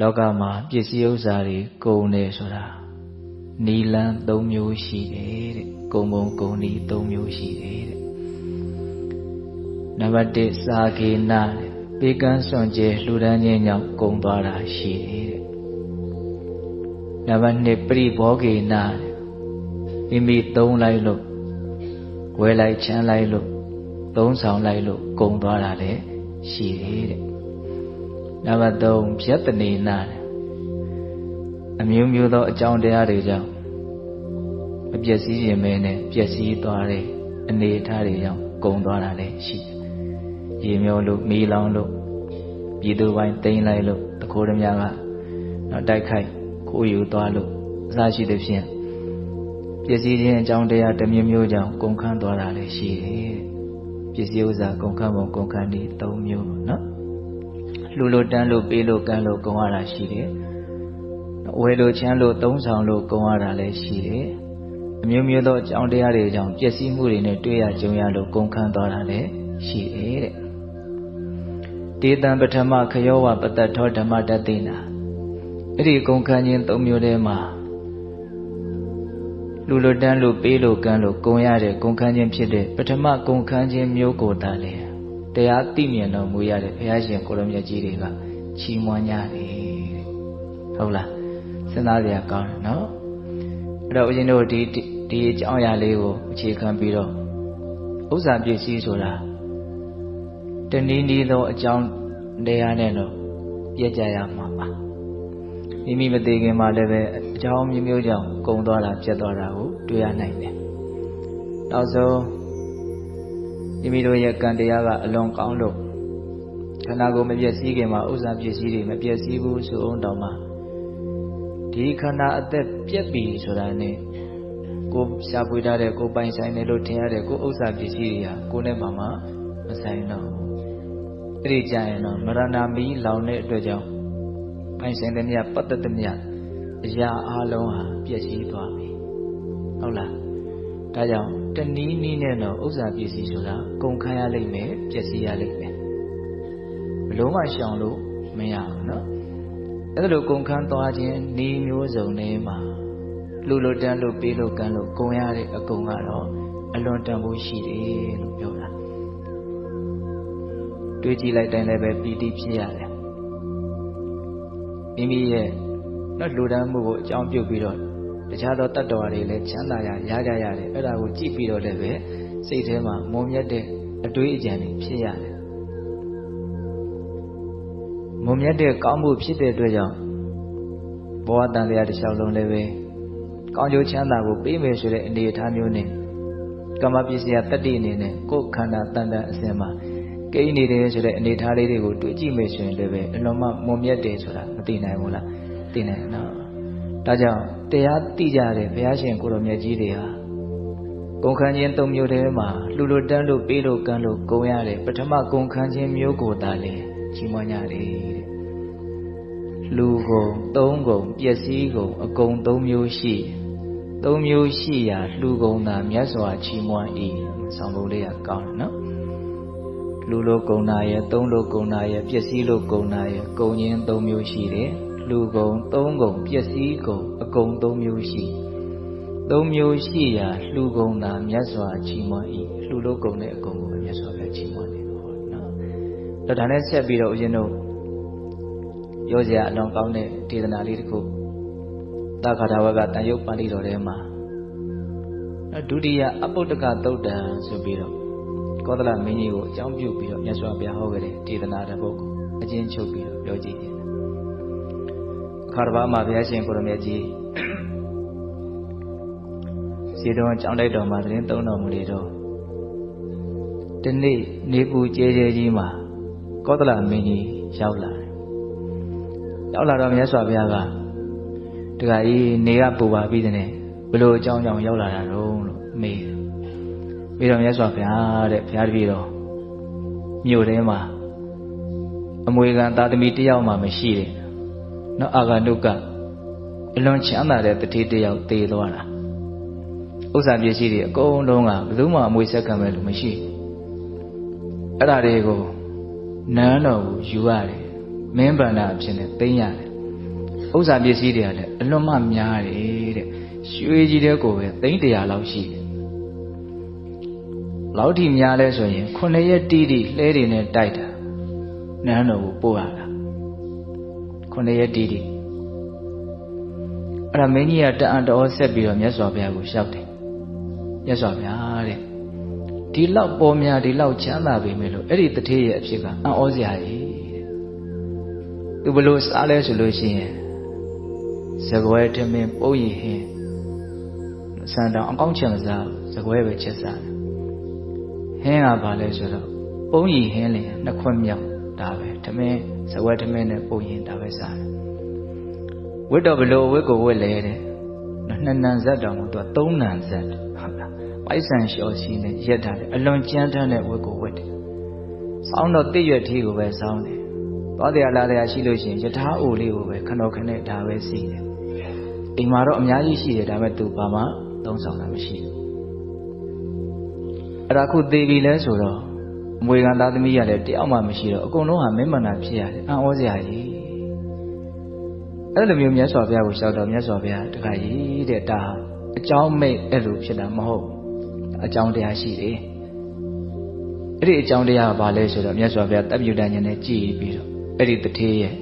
လောကမှာပစ္စည်းဥစ္စာတွေကုန်တယ်ဆိုတာနီလန်း၃မျိုးရှိတယ်တဲ့ကုံဘုံကုံဒီ၃မျိုးရှိတယ်တဲ့နံပါတ်1စာကေနတဲ့ပေကန်းစွန့်ကျဲလှူဒန်းခြင်းကြောင့်ကုန်သွားတာရှိတယ်တဲ့နံပါတ်2ပရိဘောကေနတဲ့မိမိသုံးလိုက်လို့ဝဲလိုက်ချမ်းလိုက်လို့သုံးဆောင်လိုက်လို့ကုန်သွားတာလည်းရှိတယ်တဲ့ နံပါတ်3ဖြတ်တနေနာအမျိုးမျိုးသောအကြောင်းတရားတွေကြောင့်မပျက်စီးခြင်းပဲနဲ့ပျက်စီးသွားတဲ့အနေအထားတွေကြောင့်ကုန်သွားတာလည်းရှိတယ်။ရေမျောလို့မီးလောင်လို့ပြည်သူပိုင်းတိမ့်လိုက်လို့တခိုးဓမြကတော့တိုက်ခိုက်ခိုးယူသွားလို့အစရှိသဖြင့်ပျက်စီးခြင်းအကြောင်းတရားတစ်မျိုးမျိုးကြောင့်ကုန်ခန်းသွားတာလည်းရှိတယ်။ပစ္စည်းဥစ္စာကုန်ခန်းပုံကုန်ခန်းဒီ၃မျိုးနော်။ လှူလို့တန်းလို့ပေးလို့ကမ်းလို့ကုန်ရတာရှိတယ်။ဝယ်လို့ချမ်းလို့သုံးဆောင်လို့ကုန်ရတာလည်းရှိတယ်။အမျိုးမျိုးသောအကြောင်းတရားတွေကြောင့်ပျက်စီးမှုတွေနဲ့တွေ့ရကြုံရလို့ကုန်ခန်းသွားတာလည်းရှိတယ်တဲ့။တေတံပထမခယောဝပတ္တထောဓမ္မတတိနာအဲ့ဒီကုန်ခန်းခြင်း၃မျိုးထဲမှာလူလိုတန်းလို့ပေးလို့ကမ်းလို့ကုံရတဲ့ကုန်ခန်းခြင်းဖြစ်တဲ့ပထမကုန်ခန်းခြင်းမျိုးကိုတန်လေ တရားသိမြင်တော်မူရတဲ့ဘုရားရှင်ကိုရမြတ်ကြီးတွေကချီးမွမ်းကြတယ်တဲ့ဟုတ်လားစဉ်းစားကြရကောင်းတယ်နော်အဲ့တော့ဦးဇင်းတို့ဒီဒီအကြောင်းအရာလေးကိုအခြေခံပြီးတော့ဥစ္စာပစ္စည်းဆိုတာတနည်းနည်းသောအကြောင်းတရားနဲ့တော့ပြည့်ကြရမှာပါမိမိမသေးခင်မှာလည်းပဲအကြောင်းမျိုးမျိုးကြောင့်ကုံသွားတာပြတ်သွားတာကိုတွေ့ရနိုင်တယ်။နောက်ဆုံး မိမိတို့ရဲ့ကံတရားကအလွန်ကောင်းလို့ခန္ဓာကိုယ်မပြည့်စည်ခင်မှာဥစ္စာပစ္စည်းတွေမပြည့်စည်ဘူးဆိုအောင်တောင်မှဒီခန္ဓာအသက်ပြက်ပြီဆိုတာနဲ့ကိုရှားပွေထားတဲ့ကိုပိုင်ဆိုင်တယ်လို့ထင်ရတဲ့ကိုဥစ္စာပစ္စည်းတွေဟာကိုနဲ့မှမမဆိုင်တော့ဘူး။အဲ့ဒီကြရင်တော့မရဏမီလောင်တဲ့အတွက်ကြောင့်ပိုင်ဆိုင်တဲ့မြတ်ပတ်သက်တဲ့မြတ်အရာအလုံးဟာပျက်စီးသွားပြီဟုတ်လားဒါကြောင့် တနည်းနည်းနဲ့တော့ဥစ္စာပစ္စည်းဆိုတာကုန်ခန်းရလိမ့်မယ်ပျက်စီးရလိမ့်မယ်ဘလုံးမရှောင်လို့မရဘူးเนาะအဲ့ဒါလိုကုန်ခန်းသွားခြင်းဤမျိုးစုံနဲ့မှာလူလိုတန်းလို့ပေးလို့ကမ်းလို့ကုန်ရတဲ့အကုန်ကတော့အလွန်တန်ဖိုးရှိတယ်လို့ပြောတာတွေးကြည့်လိုက်တိုင်းလည်းပဲပီတိဖြစ်ရတယ်မိမိရဲ့နော်လူဒန်းမှုကိုအကြောင်းပြုပြီးတော့ တခြားသောတတ္တဝါတွေလည်းချမ်းသာရရကြရတယ်အဲ့ဒါကိုကြည့်ပြီးတော့လည်းပဲစိတ်ထဲမှာမုံမြတ်တဲ့အတွေးအကြံတွေဖြစ်ရတယ်မုံမြတ်တဲ့ကောင်းမှုဖြစ်တဲ့အတွက်ကြောင့်ဘဝတန်တရားတစ်လျှောက်လုံးလည်းပဲကောင်းကျိုးချမ်းသာကိုပေးမယ်ဆိုတဲ့အနေအထားမျိုးနဲ့ကမ္မပစ္စယတတ္တိအနေနဲ့ကိုယ်ခန္ဓာတန်တန်အစဉ်မှာကိန်းနေတယ်ဆိုတဲ့အနေအထားလေးတွေကိုတွေ့ကြည့်မယ်ဆိုရင်လည်းပဲအလုံးမမုံမြတ်တယ်ဆိုတာမသိနိုင်ဘူးလားသိနိုင်နော် ဒါကြောင့်တရားသိကြတဲ့ဘုရားရှင်ကိုတော်မြတ်ကြီးတွေဟာကုန်ခန်းခြင်း၃မျိုးတည်းမှာလှူလို့တန်းလို့ပေးလို့ကမ်းလို့ကုန်ရတဲ့ပထမကုန်ခန်းခြင်းမျိုးကိုသာလေချီးမွမ်းကြတယ်တဲ့လူကုန်သုံးကုန်ပျက်စီးကုန်အကုန်၃မျိုးရှိ၃မျိုးရှိရာလှူကုန်သာမြတ်စွာချီးမွမ်း၏ဆောင်းပုံလေးကကောင်းတယ်နော်လူလိုကုံနာရဲ့သုံးလိုကုံနာရဲ့ပျက်စီးလိုကုံနာရဲ့ကုံရင်း၃မျိုးရှိတယ် လူကုံသုံးကုံပျက်စီးကုံအကုံ၃မျိုးရှိ၃မျိုးရှိရာလှူကုံသာမြတ်စွာချီးမွမ်း၏လှူလိုကုံတဲ့အကုံကိုမြတ်စွာဘုရားချီးမွမ်းတယ်ဟောနော်ဒါနဲ့ဆက်ပြီးတော့ဦးဇင်းတို့ပြောစရာအလွန်ကောင်းတဲ့ဒေသနာလေးတစ်ခုသာခါထာဝကတန်ရုပ်ပါဠိတော်ထဲမှာဒုတိယအပုတ္တကသုတ်တံဆိုပြီးတော့ကောသလမင်းကြီးကိုအကြောင်းပြုပြီးတော့မြတ်စွာဘုရားဟောခဲ့တဲ့ဒေသနာတစ်ပုဒ်ကိုအချင်းချုပ်ပြီးတော့ပြောကြည့်တယ်။ ခါတစ်ပါးမှာဘုရားရှင်ကိုရမြတ်ကြီးစီတော်ကြောင်းတိုက်တော်မှာသတင်းသုံးတော်မူလေတော့ဒီနေ့နေပူကျဲကျဲကြီးမှာကောသလမင်းကြီးရောက်လာတယ်။ရောက်လာတော့မြတ်စွာဘုရားကတခါကြီးနေကပူပါပြီးတဲ့ဘယ်လိုအကြောင်းကြောင့်ရောက်လာတာတော့လို့မေးတယ်ပြီးတော့မြတ်စွာဘုရားတဲ့ဘုရားတပည့်တော်မြို့ထဲမှာအမွေခံသာသမီတယောက်မှမရှိတယ်။ နော်အာဂနုကအလွန်ချမ်းသာတဲ့တတိတယောက်သေသွားတာ။ဥစ္စာပစ္စည်းတွေအကုန်လုံးကဘယ်သူမှအမွေဆက်ခံမဲ့လို့မရှိဘူး။အဲ့ဒါတွေကိုနန်းတော်ကိုယူရတယ်။မင်းဗန္ဒာအဖြစ်နဲ့သိမ်းရတယ်ဥစ္စာပစ္စည်းတွေကလည်းအလွန်မှများတယ်တဲ့ရွှေကြီးတဲ့ကိုပဲသိန်း100လောက်ရှိတယ်လောက်ထိများလဲဆိုရင်ခုနှစ်ရက်တီးတီးလှဲတွေနဲ့တိုက်တာနန်းတော်ကိုပို့ရတာ ခုနှစ်ရက်တီးတီးအဲ့ဒါမင်းကြီးကတအံတော်ဆက်ပြီးတော့မြတ်စွာဘုရားကိုလျှောက်တယ်မြတ်စွာဘုရားတဲ့ဒီလောက်ပေါ်များဒီလောက်ချမ်းသာပေမဲ့လို့အဲ့ဒီတထေးရဲ့အဖြစ်ကအံ့ဩစရာကြီးတဲ့သူဘလို့စားလဲဆိုလို့ရှိရင်ဇကွဲထမင်းပုံရည်ဟင်းစံတောင်အကောင်းချင်မစားဘူးဇကွဲပဲချက်စားတယ်ဟင်းကဘာလဲဆိုတော့ပုံရည်ဟင်းလေနှစ်ခွက်မြောက်ဒါပဲထမင်း ဇကွဲထမင်းနဲ့ပုံရည်ဒါပဲစားတယ်ဝတ်တော့ဘလို့ဝတ်ကိုဝတ်လဲတဲ့နှစ်နံဇက်တောင်လို့သူကသုံးနံဇက်ဟုတ်လားပိုက်ဆံလျှော်စီနဲ့ရက်ထားတယ်အလွန်ကြမ်းတမ်းတဲ့ဝတ်ကိုဝတ်တယ်စောင်းတော့တိရွက်ထီးကိုပဲစောင်းတယ်သွားတရားလာတရားရှိလို့ရှိရင်ယထာအိုလေးကိုပဲခဏခဏဒါပဲစီးတယ်အိမ်မှာတော့အများကြီးရှိတယ်ဒါပေမဲ့သူဘာမှသုံးဆောင်တာမရှိဘူးအဲ့ဒါခုသေးပြီလဲဆိုတော့ အမွေခံသားသမီးရလည်းတယောက်မှမရှိတော့အကုန်လုံးဟာမင်းမနာဖြစ်ရတယ်အံ့ဩစရာကြီးအဲ့လိုမျိုးမြတ်စွာဘုရားကိုရှောက်တော့မြတ်စွာဘုရားတခါကြီးတဲ့ဒါအကြောင်းမိတ်အဲ့လိုဖြစ်တာမဟုတ်အကြောင်းတရားရှိတယ်အဲ့ဒီအကြောင်းတရားကဘာလဲဆိုတော့မြတ်စွာဘုရားတပ်ပြုတန်ဉာဏ်နဲ့ကြည်ပြီးတော့အဲ့ဒီတထေးရဲ့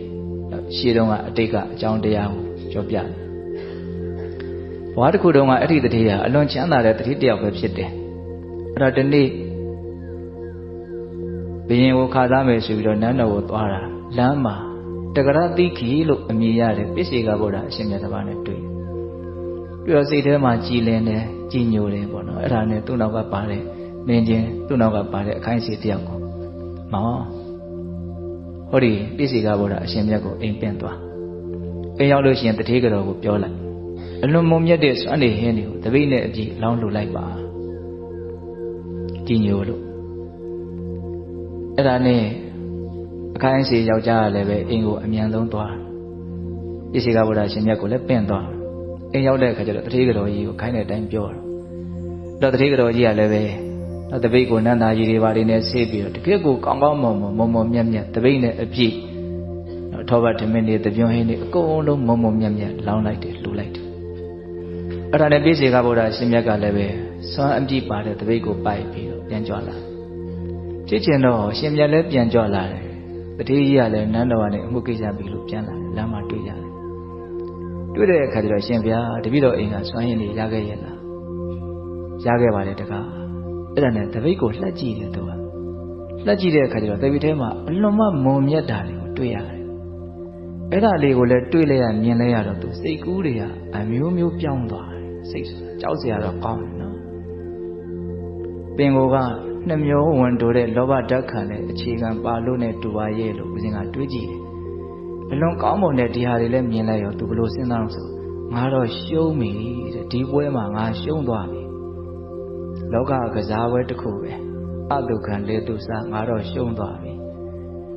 ရှေးတုန်းကအတိတ်ကအကြောင်းတရားကိုပြောပြတယ်ဘဝတစ်ခုတုန်းကအဲ့ဒီတထေးကအလွန်ချမ်းသာတဲ့တထေးတစ်ယောက်ပဲဖြစ်တယ်အဲ့တော့ဒီနေ့ ဘယင်ကိုခါသားမယ်ဆိုပြီးတော့နန်းတော်ကိုသွားတာလမ်းမှာတဂရတိခီလို့အမည်ရတယ်ပစ္စေကဗုဒ္ဓအရှင်မြတ်တစ်ပါးနဲ့တွေ့ပြီးတော့စိတ်ထဲမှာကြည်လင်တယ်ကြည်ညိုတယ်ပေါ့နော်အဲ့ဒါနဲ့သူ့နောက်ကပါတဲ့မင်းချင်းသူ့နောက်ကပါတဲ့အခိုင်းအစီတယောက်ကိုမောင်ဟောဒီပစ္စေကဗုဒ္ဓအရှင်မြတ်ကိုအိမ်ပင့်သွားအိမ်ရောက်လို့ရှိရင်တတိကတော်ကိုပြောလိုက်အလွန်မုံမြတ်တဲ့စွမ်းနေဟင်းတွေကိုတပိနဲ့အကြည့်လောင်းလှူလိုက်ပါကြည်ညိုလို့ အဲ့ဒါနဲ့အခိုင်းအစီယောက်ျားကလည်းပဲအိမ်ကိုအမြန်ဆုံးသွားပစ္စည်းကဗုဒ္ဓရှင်မြတ်ကိုလည်းပင့်သွားအိမ်ရောက်တဲ့အခါကျတော့တတိကတော်ကြီးကိုခိုင်းတဲ့အတိုင်းပြောတော့တော့တတိကတော်ကြီးကလည်းပဲတော့တပိတ်ကိုနန္တာကြီးတွေပါနေနဲ့ဆေးပြီးတော့တကယ့်ကိုကောင်းကောင်းမွန်မွန်မွန်မွန်မြတ်မြတ်တပိတ်နဲ့အပြည့်တော့ထောဘတ်ဓမင်းတွေတပြုံဟင်းတွေအကုန်လုံးမွန်မွန်မြတ်မြတ်လောင်းလိုက်တယ်လှူလိုက်တယ်အဲ့ဒါနဲ့ပစ္စည်းကဗုဒ္ဓရှင်မြတ်ကလည်းပဲစွမ်းအပြည့်ပါတဲ့တပိတ်ကိုပိုက်ပြီးတော့ပြန်ကြွလာ ဖြစ်ချင်တော့ရှင်မြတ်လည်းပြန်ကြွလာတယ်တတိကြီးကလည်းနန်းတော်ကနေအမှုကိစ္စပြီးလို့ပြန်လာတယ်လမ်းမှာတွေ့ကြတယ်တွေ့တဲ့အခါကျတော့ရှင်ဗျာတပည့်တော်အိမ်ကစွမ်းရည်နေရခဲ့ရဲ့လားရခဲ့ပါလေတကားအဲ့ဒါနဲ့တပိတ်ကိုလှက်ကြည့်တယ်သူကလှက်ကြည့်တဲ့အခါကျတော့တပိတ်ထဲမှာအလွန်မှမုံမြတ်တာတွေကိုတွေ့ရတယ်အဲ့ဒါလေးကိုလည်းတွေ့လဲရမြင်လဲရတော့သူစိတ်ကူးတွေကအမျိုးမျိုးပြောင်းသွားတယ်စိတ်ဆိုတာကြောက်စရာတော့ကောင်းတယ်နော်ပင်ကိုက နှမျိုးဝင်တိုးတဲ့လောဘဓာတ်ခံတဲ့အခြေခံပါလို့နဲ့တူပါရဲ့လို့ဦးဇင်းကတွေးကြည့်တယ်အလွန်ကောင်းမွန်တဲ့ဒီဟာတွေလည်းမြင်လိုက်ရောသူဘလို့စဉ်းစားအောင်ဆိုငါတော့ရှုံးပြီတဲ့ဒီပွဲမှာငါရှုံးသွားပြီလောကကစားပွဲတစ်ခုပဲအတုခံလေသူစားငါတော့ရှုံးသွားပြီ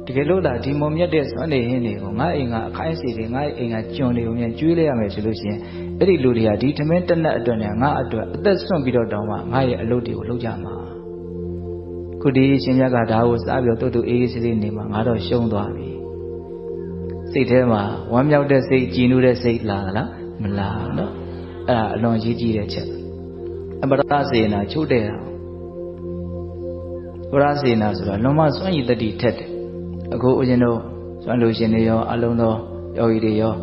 တကယ်လို့သာဒီမုံမြတ်တဲ့စွမ်းနေဟင်းတွေကိုငါအိမ်ကအခိုင်းစီတွေငါအိမ်ကကြွန်တွေကိုမြန်ကျွေးလိုက်ရမယ်ဆိုလို့ရှိရင်အဲ့ဒီလူတွေကဒီထမင်းတက်နက်အတွက်နဲ့ငါအတွက်အသက်ဆွန့်ပြီးတော့တောင်းမှငါရဲ့အလုပ်တွေကိုလုပ်ကြမှာ ခုဒီရှင်မြတ်ကဒါကိုစားပြီးတော့တူတူအေးအေးဆေးဆေးနေမှာငါတော့ရှုံးသွားပြီစိတ်ထဲမှာဝမ်းမြောက်တဲ့စိတ်ကြည်နူးတဲ့စိတ်လာလားမလာနော်အဲ့ဒါအလွန်ကြီးကြီးတဲ့ချက်အပရစေနာချုပ်တဲ့အောင်ပရစေနာဆိုတာလွန်မစွန့်ရည်တတိထက်တယ်အခုဦးဇင်းတို့စွန့်လို့ရှင်တွေရောအလုံးသောယောဂီတွေရော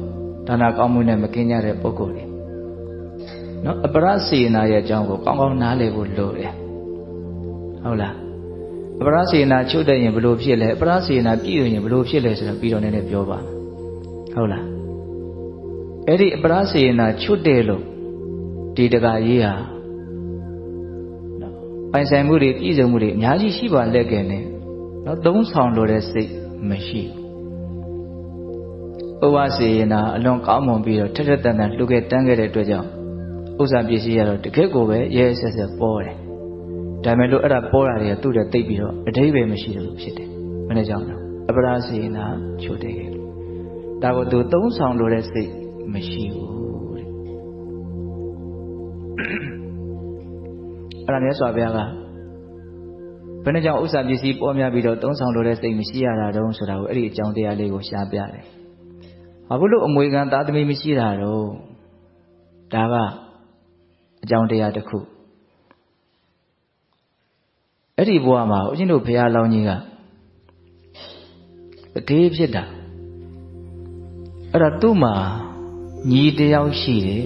ဒါနာကောင်းမှုနဲ့မကင်းကြတဲ့ပုဂ္ဂိုလ်တွေနော်အပရစေနာရဲ့အကြောင်းကိုကောင်းကောင်းနားလည်ဖို့လိုတယ်ဟုတ်လားအ ပရစေနာချုပ်တဲ့ရင်ဘလို့ဖြစ်လဲအပရစေနာပြည့်ရင်ဘလို့ဖြစ်လဲဆိုတော့ပြီးတော့နည်းနည်းပြောပါဟုတ်လားအဲ့ဒီအပရစေနာချုပ်တယ်လို့ဒီတကာရေးဟာပိုင်ဆိုင်မှုတွေပြည့်စုံမှုတွေအများကြီးရှိပါလက်ကဲနဲ့နော်သုံးဆောင်လိုတဲ့စိတ်မရှိဘူးဘဝစေနာအလွန်ကောင်းမွန်ပြီးတော့ထက်ထက်တန်တန်လှုပ်ခဲ့တန်းခဲ့တဲ့အတွက်ကြောင့်ဥစ္စာပစ္စည်းရတော့တကယ့်ကိုပဲရဲရဲဆက်ဆက်ပေါ်တယ် ဒါမဲ့လို့အဲ့ဒါပေါ်တာတွေကသူ့တဲ့တိတ်ပြီးတော့အတိတ်ပဲမရှိတယ်လို့ဖြစ်တယ်မနေ့ကြောင့်တော့အပရာစေနာချိုတဲ့ခဲ့လို့ဒါကိုသူသုံးဆောင်လိုတဲ့စိတ်မရှိဘူးတဲ့အဲ့ဒါမြတ်စွာဘုရားကဘယ်နှကြောင့်ဥစ္စာပစ္စည်းပေါ်များပြီးတော့သုံးဆောင်လိုတဲ့စိတ်မရှိရတာတုံးဆိုတာကိုအဲ့ဒီအကြောင်းတရားလေးကိုရှားပြတယ်။ဟဘာဖြစ်လို့အမွေခံသားသမီးမရှိတာတော့ဒါကအကြောင်းတရားတစ်ခု အဲ့ဒီဘဝမှာဦးဇင်းတို့ဘုရားလောင်းကြီးကတတိဖြစ်တာအဲ့တော့သူ့မှာညီတယောက်ရှိတယ်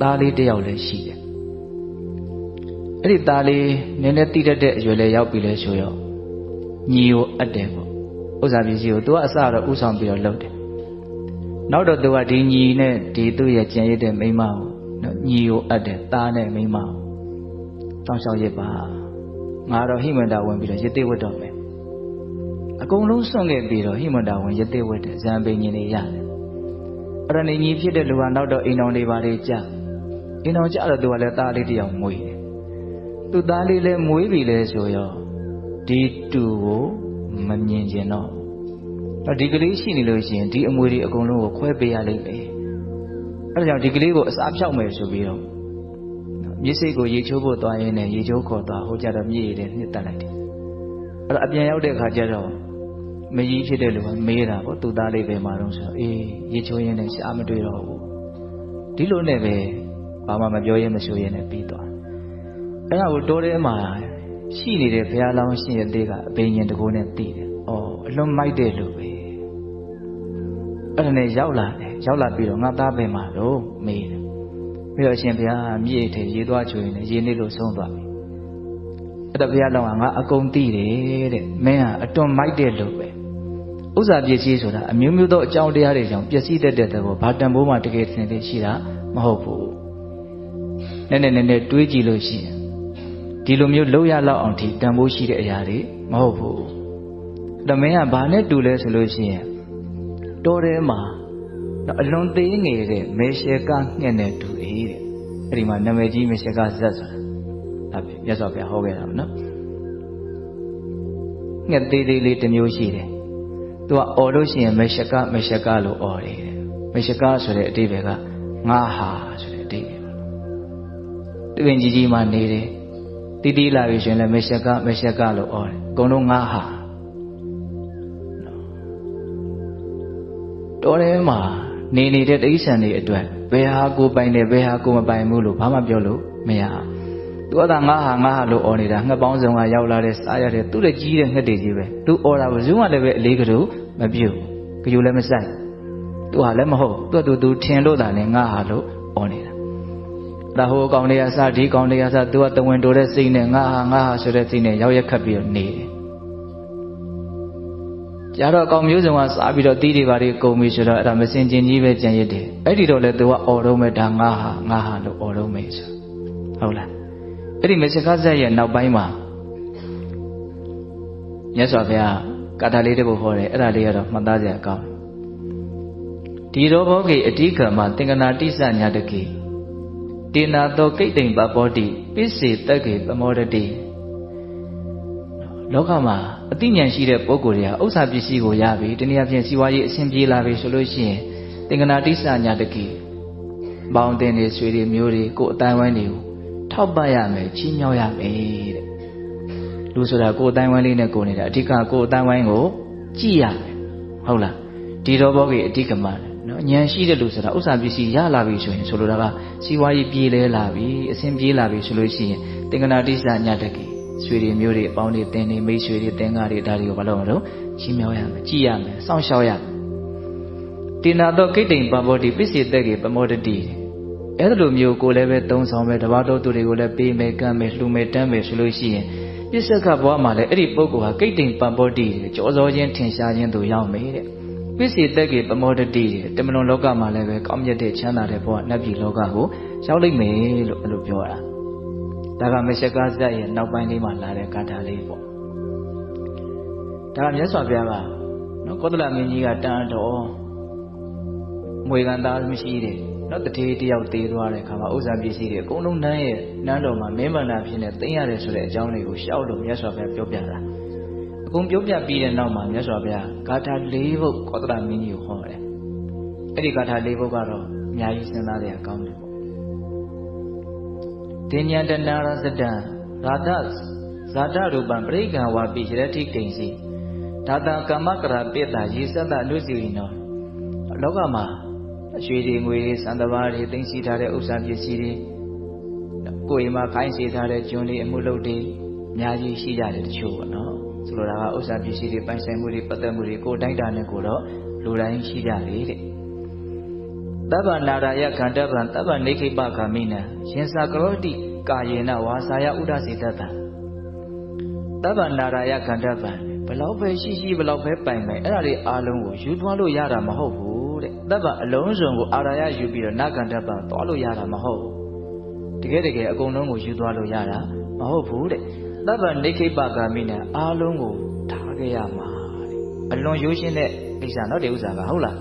သားလေးတယောက်လည်းရှိတယ်အဲ့ဒီသားလေးနည်းနည်းတိတတ်တဲ့အရွယ်လေးရောက်ပြီလဲဆိုရောညီကိုအပ်တယ်ပေါ့ဥစ္စာပစ္စည်းကိုသူကအစတော့ဥဆောင်ပြီးတော့လုပ်တယ်နောက်တော့သူကဒီညီနဲ့ဒီသူ့ရဲ့ကြံရတဲ့မိန်းမကိုနော်ညီကိုအပ်တယ်သားနဲ့မိန်းမကိုတောင်းလျှောက်ရပါ ငါတော့ဟိမန္တာဝင်ပြီးတော့ရတိဝတ်တော့မယ်အကုန်လုံးစွန့်ခဲ့ပြီးတော့ဟိမန္တာဝင်ရတိဝတ်တယ်ဇံပိန်ကြီးနေရတယ်အဲ့ဒါနေညီဖြစ်တဲ့လူကနောက်တော့အိမ်တော်တွေပါလေကြာအိမ်တော်ကြာတော့သူကလည်းသားလေးတယောက်မွေးတယ်သူသားလေးလည်းမွေးပြီလဲဆိုရောဒီတူကိုမမြင်ကျင်တော့တော့ဒီကလေးရှိနေလို့ရှိရင်ဒီအမွေတွေအကုန်လုံးကိုခွဲပေးရလိမ့်မယ်အဲ့ဒါကြောင့်ဒီကလေးကိုအစားဖြောက်မယ်ဆိုပြီးတော့ မြစ်စိတ်ကိုရေချိုးဖို့သွားရင်းနဲ့ရေချိုးခေါ်သွားဟိုကြတော့မြည်ရည်နဲ့နှစ်တက်လိုက်တယ်အဲ့တော့အပြန်ရောက်တဲ့ခါကျတော့မကြီးဖြစ်တဲ့လူကမေးတာပေါ့သူသားလေးပဲမှာတော့ဆိုတော့အေးရေချိုးရင်းနဲ့ရှားမတွေ့တော့ဘူးဒီလိုနဲ့ပဲဘာမှမပြောရင်မဆိုရင်လည်းပြီးသွားအဲ့ဒါကိုတိုးထဲမှာရှိနေတဲ့ဘုရားလောင်းရှင်ရဲ့သေးကအဘိညာဉ်တကူနဲ့တည်တယ်။အော်အလွန်မိုက်တဲ့လူပဲ။အဲ့ဒါနဲ့ရောက်လာတယ်။ရောက်လာပြီးတော့ငါသားပဲမှာတော့မေးတယ်။ ပြီးတော့အရှင်ဘုရားမြေထဲရေသွားချွေနေရေနေလို့ဆုံးသွားပြီ။အဲ့ဒါဘုရားလောင်းကငါအကုန်တည်တယ်တဲ့။မင်းဟာအတွန်မိုက်တဲ့လူပဲ။ဥစ္စာပစ္စည်းဆိုတာအမျိုးမျိုးသောအကြောင်းတရားတွေကြောင့်ပျက်စီးတတ်တဲ့သဘောဘာတန်ဖိုးမှတကယ်သင်သိရှိတာမဟုတ်ဘူး။နည်းနည်းနည်းနည်းတွေးကြည့်လို့ရှိရင်ဒီလိုမျိုးလောက်ရလောက်အောင်ထိတန်ဖိုးရှိတဲ့အရာတွေမဟုတ်ဘူး။တမင်းကဘာနဲ့တူလဲဆိုလို့ရှိရင်တောထဲမှာအလွန်သေးငယ်တဲ့မေရှေကငှက်နဲ့တူတယ်တဲ့။ အဲ့ဒီမှာနာမည်ကြီးမေရှေကဇက်ဆိုတာ။ဒါပဲမြတ်စွာဘုရားဟောခဲ့တာနော်။ငှက်သေးသေးလေးတစ်မျိုးရှိတယ်။သူကអော်လို့ရှိရင်မေရှေကမေရှေကလို့អော်တယ်တဲ့။မေရှေကဆိုတဲ့အတိပ္ပယ်ကငါဟာဆိုတဲ့အတိပ္ပယ်ပေါ့။တပင်ကြီးကြီးမှနေတယ်တီးတီးလာပြီရှင်လည်းမရှက်ကမရှက်ကလို့ဩတယ်အကုန်လုံးငါဟာတော်ထဲမှာနေနေတဲ့တိဋ္ဌာန်တွေအတွက် ဘယ်ဟာကိုပိုင်တယ်ဘယ်ဟာကိုမပိုင်ဘူးလို့ဘာမှပြောလို့မရသူကသာငါဟာငါဟာလို့ဩနေတာငှက်ပေါင်းစုံကရောက်လာတဲ့စားရတဲ့သူ့ရဲ့ကြီးတဲ့ငှက်တွေကြီးပဲသူဩတာဘယ်သူမှလည်းပဲအလေးကတူမပြုတ်ကြူလည်းမဆိုင်သူဟာလည်းမဟုတ်သူ့တူသူထင်လို့သာနဲ့ငါဟာလို့ဩနေတာဒါဟိုအကောင်လေးအစားဒီကောင်လေးအစားသူကတဝင်တိုတဲ့စိတ်နဲ့ငါဟာငါဟာဆိုတဲ့စိတ်နဲ့ရောက်ရက်ခတ်ပြီးတော့နေတယ်။ ကြာတော့အကောင်မျိုးစုံကစားပြီးတော့တီးတွေပါတွေကုန်ပြီဆိုတော့အဲ့ဒါမစင်ကျင်ကြီးပဲကြံရစ်တယ်။အဲ့ဒီတော့လေသူကအော်တော့မဲ့ဒါငါဟာငါဟာလို့အော်တော့မဲ့ဆိုဟုတ်လား။အဲ့ဒီမစ္စကဇက်ရဲ့နောက်ပိုင်းမှာမြတ်စွာဘုရားကာထာလေးတစ်ပုဒ်ဟောတယ်အဲ့ဒါလေးကတော့မှတ်သားစရာကောင်းတယ်။ဒီရောဘောဂေအတိကမှာသင်္ကနာတိစညာတကေတေနာသောကိတ်တိမ်ပပောတိပိစေတက်ကေပမောရတိ လောကမှာအသိဉာဏ်ရှိတဲ့ပုဂ္ဂိုလ်တွေကဥစ္စာပစ္စည်းကိုရပြီတနည်းအားဖြင့်စီးပွားရေးအဆင်ပြေလာပြီဆိုလို့ရှိရင်သင်္ကနာတိစညာတကေပေါင်းတင်တွေဆွေတွေမျိုးတွေကိုယ်အတိုင်းဝိုင်းတွေကိုထောက်ပံ့ရမယ်ချီးမြှောက်ရမယ်တဲ့လူဆိုတာကိုယ်အတိုင်းဝိုင်းလေးနဲ့ကိုယ်နေတာအဓိကကိုယ်အတိုင်းဝိုင်းကိုကြည့်ရမယ်ဟုတ်လားဒီတော့ဘောကြီးအဓိကမှာနော်ဉာဏ်ရှိတဲ့လူဆိုတာဥစ္စာပစ္စည်းရလာပြီဆိုရင်ဆိုလိုတာကစီးပွားရေးပြေးလဲလာပြီအဆင်ပြေးလာပြီဆိုလို့ရှိရင်သင်္ကနာတိစညတကေ ဆွေတွေမျိုးတွေအပေါင်းတွေတင်းနေမိတ်ဆွေတွေတင်းကားတွေဒါတွေကိုဘာလို့မလို့ချီးမြှောက်ရမယ်ကြည်ရမယ်စောင့်ရှောက်ရမယ်တိနာတော့ကိတ္တိမ်ပမောတိပစ္စေတက်ကေပမောတတိအဲ့လိုမျိုးကိုလည်းပဲသုံးဆောင်မယ်တပါတော်သူတွေကိုလည်းပေးမယ်ကမ်းမယ်လှူမယ်တမ်းမယ်ဆိုလို့ရှိရင်ပစ္စကဘွားမှာလည်းအဲ့ဒီပုဂ္ဂိုလ်ဟာကိတ္တိမ်ပမောတိကြောစောခြင်းထင်ရှားခြင်းသူရောက်မယ်တဲ့ပစ္စေတက်ကပမောတတိတမလွန်လောကမှာလည်းပဲကောင်းမြတ်တဲ့ချမ်းသာတဲ့ဘဝနတ်ပြည်လောကကိုရောက်လိမ့်မယ်လို့အဲ့လိုပြောတာ ဒါကမရှကားဇတ်ရဲ့နောက်ပိုင်းလေးမှာလာတဲ့ဂါထာလေးပေါ့ဒါကမြတ်စွာဘုရားကနော်ကောသလမင်းကြီးကတန်တော်မွေကန်သားမရှိတယ်နော်တထေးတယောက်သေးသွားတဲ့ခါမှာဥစ္စာပစ္စည်းတွေအကုန်လုံးနန်းရဲ့နန်းတော်မှာမင်းဗန္ဒာဖြစ်နေသိမ်းရတယ်ဆိုတဲ့အကြောင်းလေးကိုရှောက်လို့မြတ်စွာဘုရားပြောပြတာအကုန်ပြောပြပြီးတဲ့နောက်မှာမြတ်စွာဘုရားဂါထာ၄ပုဒ်ကောသလမင်းကြီးကိုဟောတယ်အဲ့ဒီဂါထာ၄ပုဒ်ကတော့အများကြီးစဉ်းစားရကောင်းတယ် ပေါ့တင်ညာတနာရစတံရာဒဇာတရူပံပရိက္ခဝါပိရတိကိဉ္စီဒါတာကမ္မကရာပိတ္တာယေသတ္တလူစီနောလောကမှာရွှေတွေငွေတွေစံတဘာတွေသိမ်းဆည်းထားတဲ့ဥစ္စာပစ္စည်းတွေကိုယ်အိမ်မှာခိုင်းစေထားတဲ့ကျွန်းတွေအမှုလုပ်တွေအများကြီးရှိကြတယ်တချို့ပေါ့နော်ဆိုလိုတာကဥစ္စာပစ္စည်းတွေပိုင်ဆိုင်မှုတွေပတ်သက်မှုတွေကိုယ်တိုင်းတာနဲ့ကိုတော့လူတိုင်းရှိကြလေတဲ့ တဗ္ဗနာရယခန္ဓဗံတဗ္ဗနေခိပခာမိနံရှင်စာကရောတိကာယေနဝါစာယဥဒစေတတံတဗ္ဗနာရယခန္ဓဗံဘလောက်ပဲရှိရှိဘလောက်ပဲပိုင်ပိုင်အဲ့ဒါတွေအားလုံးကိုယူသွားလို့ရတာမဟုတ်ဘူးတဲ့တဗ္ဗအလုံးစုံကိုအာရယယူပြီးတော့နာခန္ဓဗံသွားလို့ရတာမဟုတ်ဘူးတကယ်တကယ်အကုန်လုံးကိုယူသွားလို့ရတာမဟုတ်ဘူးတဲ့တဗ္ဗနေခိပခာမိနံအားလုံးကိုထားခဲ့ရမှာတဲ့အလွန်ရိုးရှင်းတဲ့ကိစ္စနော်ဒီဥစ္စာကဟုတ်လား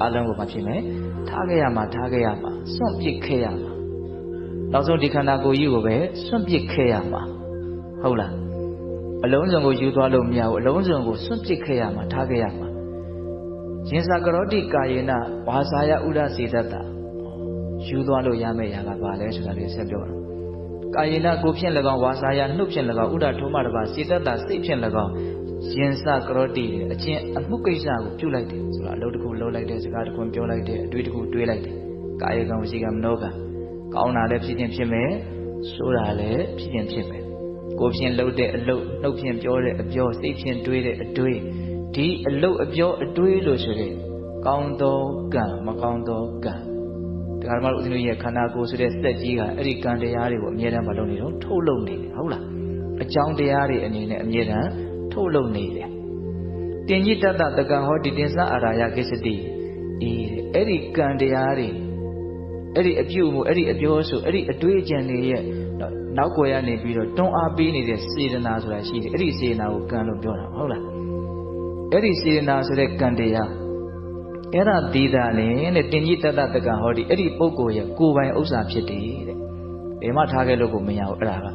အားလုံးကိုမဖြစ်မယ် ထားခဲ့ရမှာထားခဲ့ရမှာစွန့်ပစ်ခဲ့ရမှာနောက်ဆုံးဒီခန္ဓာကိုယ်ကြီးကိုပဲစွန့်ပစ်ခဲ့ရမှာဟုတ်လားအလုံးစုံကိုယူသွားလို့မရဘူးအလုံးစုံကိုစွန့်ပစ်ခဲ့ရမှာထားခဲ့ရမှာရင်စာကရောတိကာယေနဝါစာယဥဒစေတတယူသွားလို့ရမယ့်ရာကဘာလဲဆိုတာလေးဆက်ပြောတာကာယေနကိုဖြင့်၎င်းဝါစာယနှုတ်ဖြင့်၎င်းဥဒထုံးမတပါစေတတစိတ်ဖြင့်၎င်း ရင်စကရောတိအချင်းအမှုကိစ္စကိုပြုလိုက်တယ်ဆိုတာအလုပ်တစ်ခုလုပ်လိုက်တယ်စကားတစ်ခုပြောလိုက်တယ်အတွေ့တစ်ခုတွေးလိုက်တယ်ကာယကံဝစီကံမနောကံကောင်းတာလည်းဖြစ်ခြင်းဖြစ်မယ်ဆိုးတာလည်းဖြစ်ခြင်းဖြစ်မယ်ကိုဖြင့်လုပ်တဲ့အလုပ်နှုတ်ဖြင့်ပြောတဲ့အပြောစိတ်ဖြင့်တွေးတဲ့အတွေးဒီအလုပ်အပြောအတွေးလို့ဆိုတဲ့ကောင်းသောကံမကောင်းသောကံဒါကမှလို့ဦးဇင်းတို့ရဲ့ခန္ဓာကိုယ်ဆိုတဲ့စက်ကြီးကအဲ့ဒီကံတရားတွေကိုအမြဲတမ်းမလုပ်နေတော့ထုတ်လုပ်နေတယ်ဟုတ်လားအကြောင်းတရားတွေအနေနဲ့အမြဲတမ်း ထုတ်လုပ်နေတယ်တင်ကြီးတတတကံဟောဒီတင်္စအာရာယကိစ္စတိအေးအဲ့ဒီကံတရားတွေအဲ့ဒီအပြုမှုအဲ့ဒီအပြောဆိုအဲ့ဒီအတွေးအကြံတွေရဲ့နောက်ွယ်ရနေပြီးတော့တွန်းအားပေးနေတဲ့စေတနာဆိုတာရှိတယ်အဲ့ဒီစေတနာကိုကံလို့ပြောတာဟုတ်လားအဲ့ဒီစေတနာဆိုတဲ့ကံတရားအဲ့ဒါဒီတာလေတဲ့တင်ကြီးတတတကံဟောဒီအဲ့ဒီပုဂ္ဂိုလ်ရဲ့ကိုယ်ပိုင်ဥစ္စာဖြစ်တယ်တဲ့ဘယ်မှထားခဲ့လို့ကိုမရဘူးအဲ့ဒါက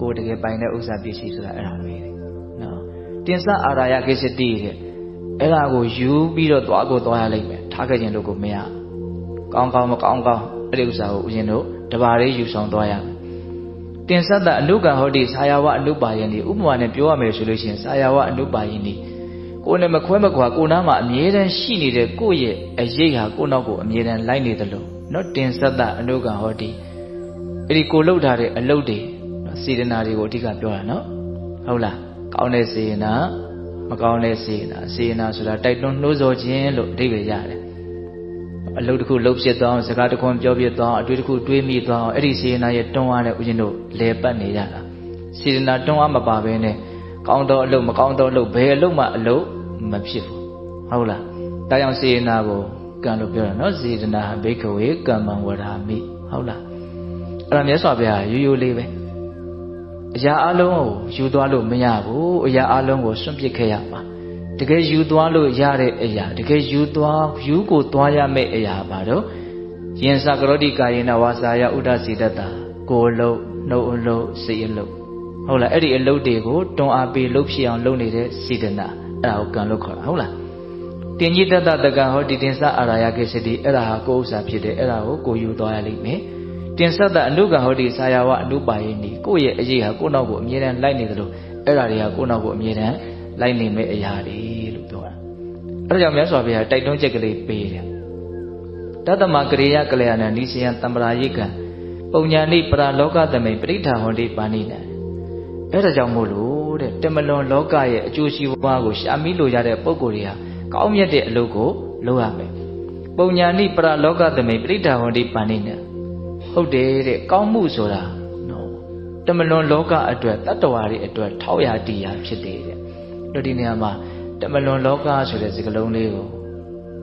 ကိုယ်တကယ်ပိုင်တဲ့ဥစ္စာပစ္စည်းဆိုတာအဲ့ဒါပဲတဲ့နော် တင်္စအာရာယကိစ္စတိတဲ့အဲ့ဒါကိုယူပြီးတော့သွားကိုသွားရလိမ့်မယ်ထားခဲ့ခြင်းလို့ကိုမရကောင်းကောင်းမကောင်းကောင်းအဲ့ဒီဥစ္စာကိုဦးဇင်းတို့တပါးလေးယူဆောင်သွားရမယ်တင်ဆက်တာအနုကံဟောတိဆာယဝအနုပါယင်ဒီဥပမာနဲ့ပြောရမယ်ဆိုလို့ရှိရင်ဆာယဝအနုပါယင်ဒီကိုယ်နဲ့မခွဲမခွာကိုယ်နားမှာအမြဲတမ်းရှိနေတဲ့ကိုယ့်ရဲ့အရေးဟာကိုယ့်နောက်ကိုအမြဲတမ်းလိုက်နေတယ်လို့နော်တင်ဆက်တာအနုကံဟောတိအဲ့ဒီကိုလှုပ်ထားတဲ့အလုပ်တွေနော်စေတနာတွေကိုအဓိကပြောတာနော်ဟုတ်လား ကောင်းတဲ့စေတနာမကောင်းတဲ့စေတနာစေတနာဆိုတာတိုက်တွန်းနှိုးဆော်ခြင်းလို့အဓိပ္ပာယ်ရတယ်အလုပ်တစ်ခုလုပ်ဖြစ်သွားအောင်စကားတစ်ခုပြောပြသွားအောင်အတွေ့တစ်ခုတွေးမိသွားအောင်အဲ့ဒီစေတနာရဲ့တွန်းအားနဲ့ဦးဇင်းတို့လဲပတ်နေရတာစေတနာတွန်းအားမပါဘဲနဲ့ကောင်းသောအလုပ်မကောင်းသောအလုပ်ဘယ်အလုပ်မှအလုပ်မဖြစ်ဘူးဟုတ်လားဒါကြောင့်စေတနာကိုကံလို့ပြောတာနော်စေတနာဘိကဝေကမ္မံဝရာမိဟုတ်လားအဲ့ဒါမြတ်စွာဘုရားရိုးရိုးလေးပဲ အရာအလုံးကိုယူသွားလို့မရဘူးအရာအလုံးကိုစွန့်ပစ်ခဲ့ရမှာတကယ်ယူသွားလို့ရတဲ့အရာတကယ်ယူသွားယူကိုသွားရမယ့်အရာပါတော့ယင်္စကရောတိကာယေနဝါစာယဥဒ္ဒစီတတကိုယ်လုံးနှုတ်အလုံးစိတ်အလုံးဟုတ်လားအဲ့ဒီအလုံးတွေကိုတွန်းအားပေးလှုပ်ဖြစ်အောင်လုပ်နေတဲ့စေတနာအဲ့ဒါကိုကံလို့ခေါ်တာဟုတ်လားတင်ကြီးတတတကံဟောဒီတင်္စအာရာယကိစ္စတိအဲ့ဒါဟာကိုယ်ဥစ္စာဖြစ်တယ်အဲ့ဒါကိုကိုယူသွားရလိမ့်မယ် တင်ဆက်တာအနုကဟောဒီဆာယဝအနုပါယိနီကိုယ့်ရဲ့အရေးဟာကိုယ့်နောက်ကိုအမြဲတမ်းလိုက်နေတယ်လို့အဲ့ဒါတွေကကိုယ့်နောက်ကိုအမြဲတမ်းလိုက်နေမဲ့အရာတွေလို့ပြောတာအဲ့ဒါကြောင့်မြတ်စွာဘုရားတိုက်တွန်းချက်ကလေးပေးတယ်တတမကရိယကလျာဏနိစယံတမ္ပရာယိကံပုံညာနိပရာလောကသမိန်ပရိဋ္ဌာဟောတိပါဏိနံအဲ့ဒါကြောင့်မို့လို့တဲ့တမလွန်လောကရဲ့အကျိုးရှိပွားကိုရှာမိလို့ရတဲ့ပုံကိုယ်တွေဟာကောင်းမြတ်တဲ့အလုပ်ကိုလုပ်ရမယ်ပုံညာနိပရာလောကသမိန်ပရိဋ္ဌာဟောတိပါဏိနံ ဟုတ်တယ်တဲ့ကောင်းမှုဆိုတာနော်တမလွန်လောကအတွက်တတ္တဝါတွေအတွက်ထောက်ရတရားဖြစ်တယ်တဲ့တို့ဒီနေရာမှာတမလွန်လောကဆိုတဲ့စကားလုံးလေးကို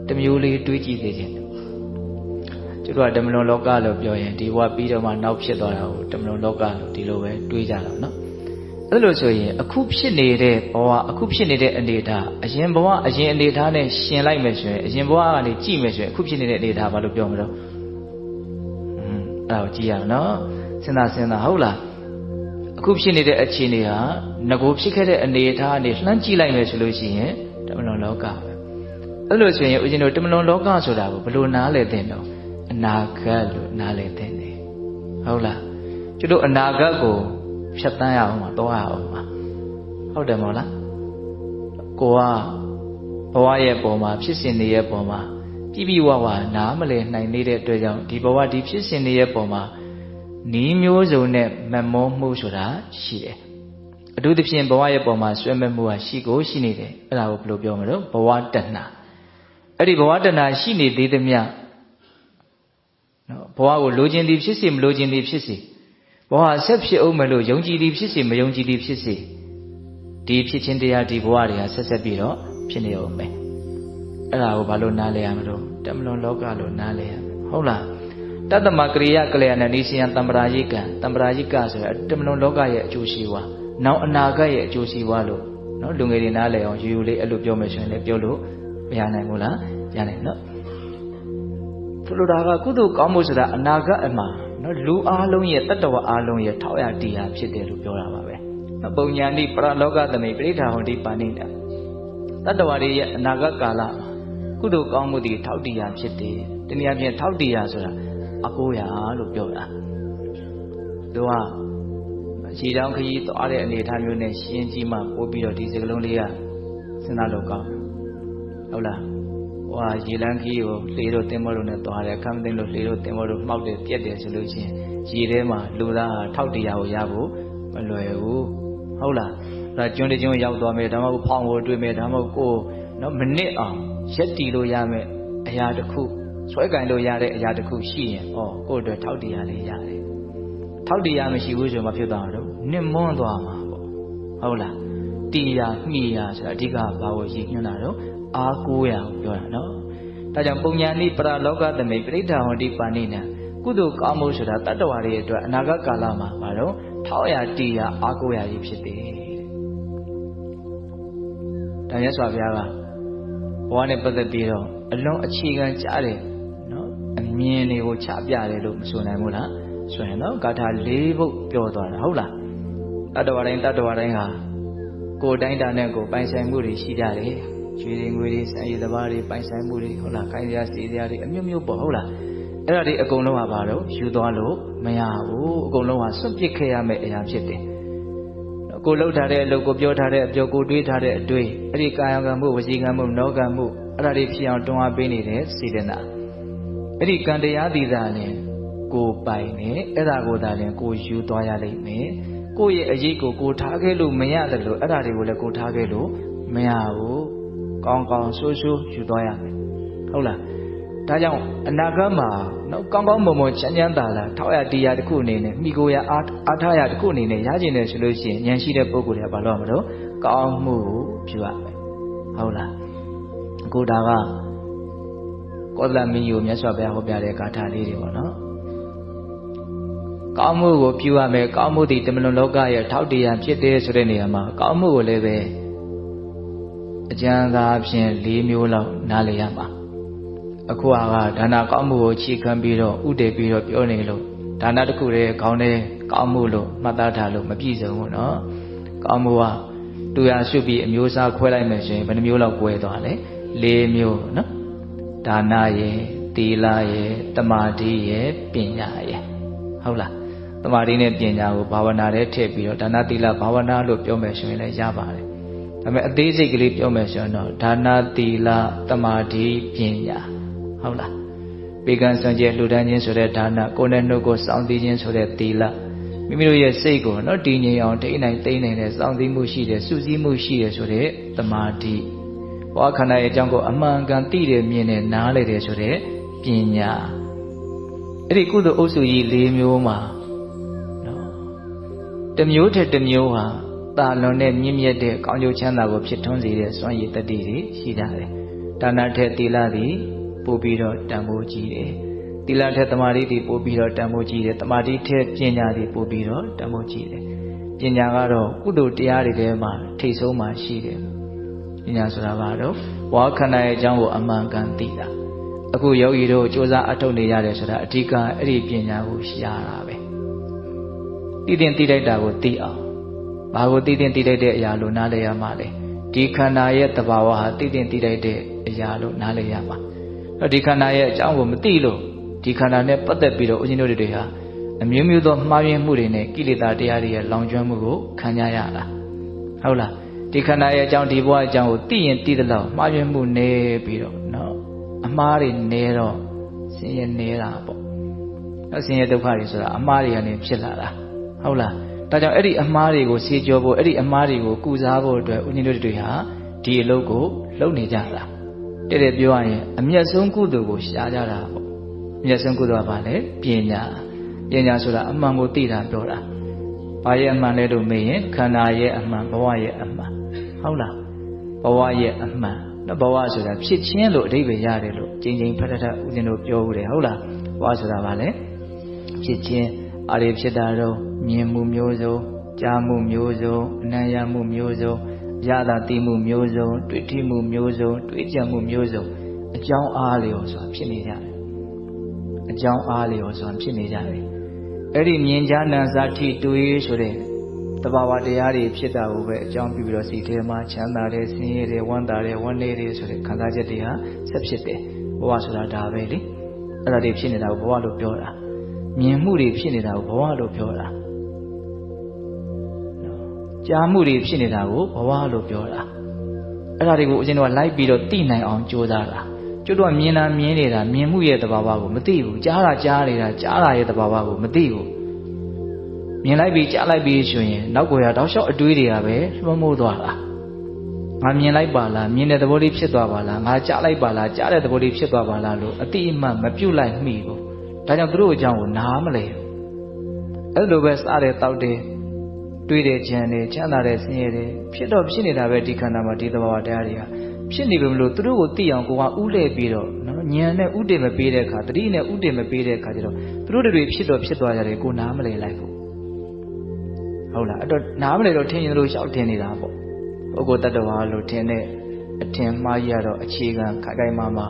တမျိုးလေးတွေးကြည့်သေးတယ်ကျတို့ကတမလွန်လောကလို့ပြောရင်ဒီဘဝပြီးတော့မှနောက်ဖြစ်သွားတာကိုတမလွန်လောကလို့ဒီလိုပဲတွေးကြတာနော်အဲ့လိုဆိုရင်အခုဖြစ်နေတဲ့ဘဝအခုဖြစ်နေတဲ့အနေအထားအရင်ဘဝအရင်အနေအထားနဲ့ရှင်လိုက်မယ်ဆိုရင်အရင်ဘဝကနေကြည့်မယ်ဆိုရင်အခုဖြစ်နေတဲ့အနေအထားဘာလို့ပြောမလို့ အဲ့ဒါကိုကြည့်ရအောင်နော်စဉ်းစားစဉ်းစားဟုတ်လားအခုဖြစ်နေတဲ့အခြေအနေဟာငကိုဖြစ်ခဲ့တဲ့အနေအထားအနေလှမ်းကြည့်လိုက်မယ်ဆိုလို့ရှိရင်တမလွန်လောကပဲအဲ့လိုဆိုရင်ဦးဇင်းတို့တမလွန်လောကဆိုတာကိုဘယ်လိုနားလည်သင့်တော့အနာဂတ်လို့နားလည်သင့်တယ်ဟုတ်လားကျွတ်တို့အနာဂတ်ကိုဖြတ်တန်းရအောင်မှာတော့ရအောင်မှာဟုတ်တယ်မို့လားကိုကဘဝရဲ့ပုံမှာဖြစ်စဉ်တွေရဲ့ပုံမှာ ပြပြဝဝနားမလည်နိုင်သေးတဲ့အတွက်ကြောင့်ဒီဘဝဒီဖြစ်စဉ်တွေရဲ့ပုံမှာနီးမျိုးစုံနဲ့မမောမှုဆိုတာရှိတယ်အထူးသဖြင့်ဘဝရဲ့ပုံမှာဆွဲမဲ့မှုဟာရှိကိုရှိနေတယ်အဲ့ဒါကိုဘယ်လိုပြောမလို့ဘဝတဏှာအဲ့ဒီဘဝတဏှာရှိနေသေးသမျှနော်ဘဝကိုလိုချင်သည်ဖြစ်စေမလိုချင်သည်ဖြစ်စေဘဝဆက်ဖြစ်အောင်မလို့ယုံကြည်သည်ဖြစ်စေမယုံကြည်သည်ဖြစ်စေဒီဖြစ်ချင်းတရားဒီဘဝတွေဟာဆက်ဆက်ပြီးတော့ဖြစ်နေအောင်မယ် အဲ့ဒါကိုဘာလို့နားလဲရမလို့တမလွန်လောကလို့နားလဲရဟုတ်လားတတ္တမကရိယကလျာဏနိစီယံတမ္ပရာယိကံတမ္ပရာယိကဆိုတာတမလွန်လောကရဲ့အကျိုးရှိဝါနောက်အနာဂတ်ရဲ့အကျိုးရှိဝါလို့နော်လူငယ်တွေနားလဲအောင်ယူယူလေးအဲ့လိုပြောမယ်ဆိုရင်လည်းပြောလို့မရနိုင်ဘူးလားရနိုင်နော်ဆိုလိုတာကကုသိုလ်ကောင်းမှုဆိုတာအနာဂတ်အမှာနော်လူအားလုံးရဲ့တတ္တဝအားလုံးရဲ့ထောက်ရတရားဖြစ်တယ်လို့ပြောတာပါပဲပုံညာတိပရလောကသမိပရိဋ္ဌာဟောတိပါဏိတတတ္တဝတွေရဲ့အနာဂတ်ကာလမှာ ကုသိုလ်ကောင်းမှုတွေထောက်တရားဖြစ်တယ်တနည်းအားဖြင့်ထောက်တရားဆိုတာအကိုရာလို့ပြောတာသူကခြေတောင်ခရီးသွားတဲ့အနေအထားမျိုးနဲ့ရှင်းကြည့်မှပို့ပြီးတော့ဒီစကလုံးလေးကစဉ်းစားလို့ကောင်းဟုတ်လားဟိုဟာရေလန်းခီးကိုလေတို့တင်မောလို့နဲ့သွားတယ်ခမ်းသိန်းလို့လေတို့တင်မောလို့မှောက်တယ်ပြက်တယ်ဆိုလို့ချင်းရေထဲမှာလူသားဟာထောက်တရားကိုရဖို့မလွယ်ဘူးဟုတ်လားဒါကျွန်းတကျွန်းရောက်သွားမယ်ဒါမှမဟုတ်ဖောင်ကိုတွေ့မယ်ဒါမှမဟုတ်ကိုနော်မနစ်အောင် ရက်တီလို့ရမယ်အရာတစ်ခုဆွဲကင်လို့ရတဲ့အရာတစ်ခုရှိရင်ဩကိုယ့်အတွက်ထောက်တရားလေးရတယ်ထောက်တရားမရှိဘူးဆိုမှဖြစ်သွားတော့နစ်မွန်းသွားမှာပေါ့ဟုတ်လားတီယာမိယာဆိုတာအဓိကဘာကိုရည်ညွှန်းတာတော့အာကိုးရကိုပြောတာနော်ဒါကြောင့်ပုံညာနိပရလောကသမိပရိဋ္ဌာဟောတိပါဏိနံကုသိုလ်ကောင်းမှုဆိုတာတတ္တဝါတွေအတွက်အနာဂတ်ကာလမှာဘာတော့ထောက်ရတီယာအာကိုးရကြီးဖြစ်တယ်ဒါမြတ်စွာဘုရားက ဘဝနဲ့ပတ်သက်ပြီးတော့အလွန်အခြေခံကြတဲ့နော်အမြင်တွေကိုချပြတယ်လို့မဆိုနိုင်ဘူးလားဆိုရင်နော်ဂါထာ၄ပုဒ်ပြောသွားတာဟုတ်လားတတ္တဝါတိုင်းတတ္တဝါတိုင်းဟာကိုယ်တိုင်းတာနဲ့ကိုယ်ပိုင်ဆိုင်မှုတွေရှိကြတယ်ကျွေးတွေငွေတွေစံရည်သဘာတွေပိုင်ဆိုင်မှုတွေဟုတ်လားခိုင်းစရာစီစရာတွေအမျိုးမျိုးပေါ့ဟုတ်လားအဲ့ဒါတွေအကုန်လုံးကဘာလို့ယူသွားလို့မရဘူးအကုန်လုံးကစွန့်ပစ်ခဲ့ရမယ့်အရာဖြစ်တယ် ကိုလှုပ်ထားတဲ့အလုပ်ကိုပြောထားတဲ့အပြောကိုတွေးထားတဲ့အတွေးအဲ့ဒီကာယကံမှုဝစီကံမှုနောကံမှုအဲ့ဒါတွေဖြစ်အောင်တွန်းအားပေးနေတဲ့စေတနာအဲ့ဒီကံတရားသီးသာနဲ့ကိုပိုင်နေအဲ့ဒါကိုသာလည်းကိုယူသွားရလိမ့်မယ်ကိုယ့်ရဲ့အရေးကိုကိုထားခဲ့လို့မရတယ်လို့အဲ့ဒါတွေကိုလည်းကိုထားခဲ့လို့မရဘူးကောင်းကောင်းဆိုးဆိုးယူသွားရမယ်ဟုတ်လား ဒါကြောင့်အနာဂတ်မှာနော်ကောင်းကောင်းမွန်မွန်ချမ်းချမ်းသာသာထောက်ရတရားတစ်ခုအနေနဲ့မိကိုရအားအားထားရတစ်ခုအနေနဲ့ရကျင်တယ်ဆိုလို့ရှိရင်ဉာဏ်ရှိတဲ့ပုဂ္ဂိုလ်တွေကဘာလို့ရမလို့ကောင်းမှုကိုပြုရမယ်ဟုတ်လားအခုဒါကကောသလမင်းကြီးကိုမြတ်စွာဘုရားဟောပြတဲ့ဂါထာလေးတွေပေါ့နော်ကောင်းမှုကိုပြုရမယ်ကောင်းမှုဒီတမလွန်လောကရဲ့ထောက်တရားဖြစ်တယ်ဆိုတဲ့နေရာမှာကောင်းမှုကိုလည်းပဲအကျဉ်းသာဖြင့်၄မျိုးလောက်နားလည်ရမှာ အခုဟာကဒါနာကောင်းမှုကိုခြေခံပြီးတော့ဥတည်ပြီးတော့ပြောနေလို့ဒါနာတစ်ခုတည်းကောင်းတယ်ကောင်းမှုလို့မှတ်သားထားလို့မပြည့်စုံဘူးเนาะကောင်းမှုကတူရရှုပြီးအမျိုးအစားခွဲလိုက်မယ်ဆိုရင်ဘယ်နှမျိုးလောက်ကွဲသွားလဲ၄မျိုးเนาะဒါနာရယ်တီလာရယ်တမာတိရယ်ပညာရယ်ဟုတ်လားတမာတိနဲ့ပညာကိုဘာဝနာထဲထည့်ပြီးတော့ဒါနာတီလာဘာဝနာလို့ပြောမယ်ဆိုရင်လည်းရပါတယ်ဒါပေမဲ့အသေးစိတ်ကလေးပြောမယ်ဆိုရင်တော့ဒါနာတီလာတမာတိပညာ ဟုတ်လားပေကံစံကျဲလှူဒန်းခြင်းဆိုတဲ့ဒါနကိုယ်နဲ့နှုတ်ကိုစောင့်သိခြင်းဆိုတဲ့သီလမိမိတို့ရဲ့စိတ်ကိုနော်တည်ငြိမ်အောင်ထိနိုင်သိနိုင်တဲ့စောင့်သိမှုရှိတယ်စုစည်းမှုရှိတယ်ဆိုတဲ့တမာတိဘဝခန္ဓာရဲ့အကြောင်းကိုအမှန်ကန်သိတယ်မြင်တယ်နားလည်တယ်ဆိုတဲ့ပညာအဲ့ဒီကုသိုလ်အုပ်စုကြီး၄မျိုးမှာနော်တစ်မျိုးထက်တစ်မျိုးဟာတာလွန်တဲ့မြင့်မြတ်တဲ့ကောင်းကျိုးချမ်းသာကိုဖြစ်ထွန်းစေတဲ့စွမ်းရည်တတ္တိတွေရှိကြတယ်ဒါနထက်သီလသည် ပို့ပြီးတော့တန်ဖိုးကြီးတယ်။သီလထက်တမာတိတွေပို့ပြီးတော့တန်ဖိုးကြီးတယ်။တမာတိထက်ပညာတွေပို့ပြီးတော့တန်ဖိုးကြီးတယ်။ပညာကတော့ကုသိုလ်တရားတွေထဲမှာထိတ်ဆုံးမှရှိတယ်။ပညာဆိုတာကတော့ဝါခန္ဓာရဲ့အကြောင်းကိုအမှန်ကန်သိတာ။အခုယောဂီတို့စ조사အထုတ်နေရတယ်ဆိုတာအဓိကအဲ့ဒီပညာကိုရှားတာပဲ။သိတဲ့သိလိုက်တာကိုသိအောင်။ဘာကိုသိတဲ့သိလိုက်တဲ့အရာလို့နားလည်ရမှာလဲ။ဒီခန္ဓာရဲ့တဘာဝဟာသိတဲ့သိလိုက်တဲ့အရာလို့နားလည်ရမှာ။ ဒီခန္ဓာရဲ့အကြောင်းကိုမသိလို့ဒီခန္ဓာနဲ့ပတ်သက်ပြီးတော့ဦးဇင်းတို့တွေဟာအမျိုးမျိုးသောမှားယွင်းမှုတွေနဲ့ကိလေသာတရားတွေရဲ့လောင်ကျွမ်းမှုကိုခံကြရတာဟုတ်လားဒီခန္ဓာရဲ့အကြောင်းဒီဘဝအကြောင်းကိုသိရင်သိသလောက်မှားယွင်းမှုနေပြီးတော့နော်အမှားတွေနဲတော့ဆင်းရဲနေတာပေါ့နော်ဆင်းရဲဒုက္ခတွေဆိုတာအမှားတွေကနေဖြစ်လာတာဟုတ်လားဒါကြောင့်အဲ့ဒီအမှားတွေကိုဆေးကြောဖို့အဲ့ဒီအမှားတွေကိုကုစားဖို့အတွက်ဦးဇင်းတို့တွေဟာဒီအလုပ်ကိုလုပ်နေကြတာ တဲ့တဲ့ပြောရရင်အမျက်ဆုံးကုသိုလ်ကိုရှားကြတာပေါ့အမျက်ဆုံးကုသိုလ်ကဘာလဲပညာပညာဆိုတာအမှန်ကိုသိတာပြောတာဘာရဲ့အမှန်လဲလို့မေးရင်ခန္ဓာရဲ့အမှန်ဘဝရဲ့အမှန်ဟုတ်လားဘဝရဲ့အမှန်နော်ဘဝဆိုတာဖြစ်ချင်းလို့အဓိပ္ပာယ်ရတယ်လို့ကျင်းချင်းဖတ်တတ်ဦးဇင်းတို့ပြောဦးတယ်ဟုတ်လားဘဝဆိုတာဘာလဲဖြစ်ချင်းအားတွေဖြစ်တာတော့မြင်မှုမျိုးစုံကြားမှုမျိုးစုံအနံ့ရမှုမျိုးစုံ ရတာသိမှုမျိုးစုံတွေ့ထိမှုမျိုးစုံတွေ့ကြံမှုမျိုးစုံအကြောင်းအားလျော်ဆိုတာဖြစ်နေကြတယ်အကြောင်းအားလျော်ဆိုတာဖြစ်နေကြတယ်အဲ့ဒီမြင်ကြားနာစာထိတွေးဆိုတဲ့တဘာဝတရားတွေဖြစ်တာကိုပဲအကြောင်းပြုပြီးတော့စိတ်ထဲမှာချမ်းသာတယ်ဆင်းရဲတယ်ဝမ်းသာတယ်ဝမ်းနည်းတယ်ဆိုတဲ့ခံစားချက်တွေဟာဆက်ဖြစ်တယ်ဘဝဆိုတာဒါပဲလေအဲ့ဒါတွေဖြစ်နေတာကိုဘဝလို့ပြောတာမြင်မှုတွေဖြစ်နေတာကိုဘဝလို့ပြောတာ ကြားမှုတွေဖြစ်နေတာကိုဘဝလို့ပြောတာအဲ့ဒါတွေကိုအရင်တော့လိုက်ပြီးတော့သိနိုင်အောင်ကြိုးစားတာကျွတ်တော့မြင်တာမြင်နေတာမြင်မှုရဲ့သဘာဝကိုမသိဘူးကြားတာကြားနေတာကြားတာရဲ့သဘာဝကိုမသိဘူးမြင်လိုက်ပြီးကြားလိုက်ပြီးဆိုရင်နောက်ကိုရတောက်လျှောက်အတွေးတွေကပဲလွှမ်းမိုးသွားတာငါမြင်လိုက်ပါလားမြင်တဲ့သဘောလေးဖြစ်သွားပါလားငါကြားလိုက်ပါလားကြားတဲ့သဘောလေးဖြစ်သွားပါလားလို့အတိအမှန်မပြုတ်လိုက်မိဘူးဒါကြောင့်သူတို့အကြောင်းကိုနားမလဲအဲ့လိုပဲစားတယ်တောက်တယ် တွေးတယ်ကြံတယ်ချမ်းသာတယ်ဆင်းရဲတယ်ဖြစ်တော့ဖြစ်နေတာပဲဒီခန္ဓာမှာဒီသဘာဝတရားတွေကဖြစ်နေပြီမလို့သူတို့ကိုသိအောင်ကိုကဥလဲပြီးတော့နော်ဉာဏ်နဲ့ဥတည်မပေးတဲ့အခါတတိနဲ့ဥတည်မပေးတဲ့အခါကျတော့သူတို့တွေဖြစ်တော့ဖြစ်သွားကြတယ်ကိုနားမလဲလိုက်ဘူးဟုတ်လားအဲ့တော့နားမလဲတော့ထင်ရင်လို့ရှောက်ထင်နေတာပေါ့ပုဂ္ဂိုလ်တ attva လို့ထင်တဲ့အထင်မှားကြီးရတော့အခြေခံခိုင်ခိုင်မာမာ